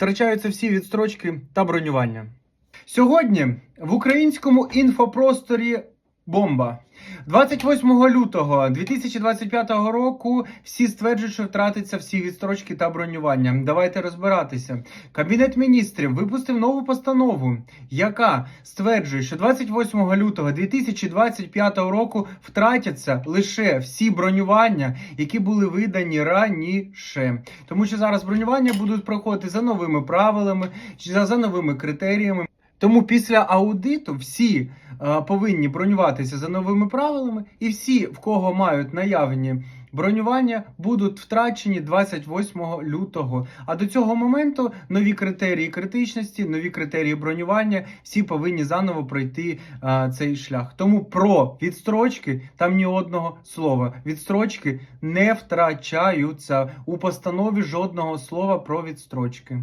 Втрачаються всі відстрочки та бронювання. Сьогодні в українському інфопросторі бомба. 28 лютого 2025 року всі стверджують, що втратиться всі відстрочки та бронювання. Давайте розбиратися. Кабінет міністрів випустив нову постанову, яка стверджує, що 28 лютого 2025 року втратяться лише всі бронювання, які були видані раніше. Тому що зараз бронювання будуть проходити за новими правилами чи за, новими критеріями. Тому після аудиту всі повинні бронюватися за новими правилами, і всі, в кого мають наявні бронювання, будуть втрачені 28 лютого. А до цього моменту нові критерії критичності, нові критерії бронювання, всі повинні заново пройти е, цей шлях. Тому про відстрочки там ні одного слова. Відстрочки не втрачаються у постанові жодного слова про відстрочки.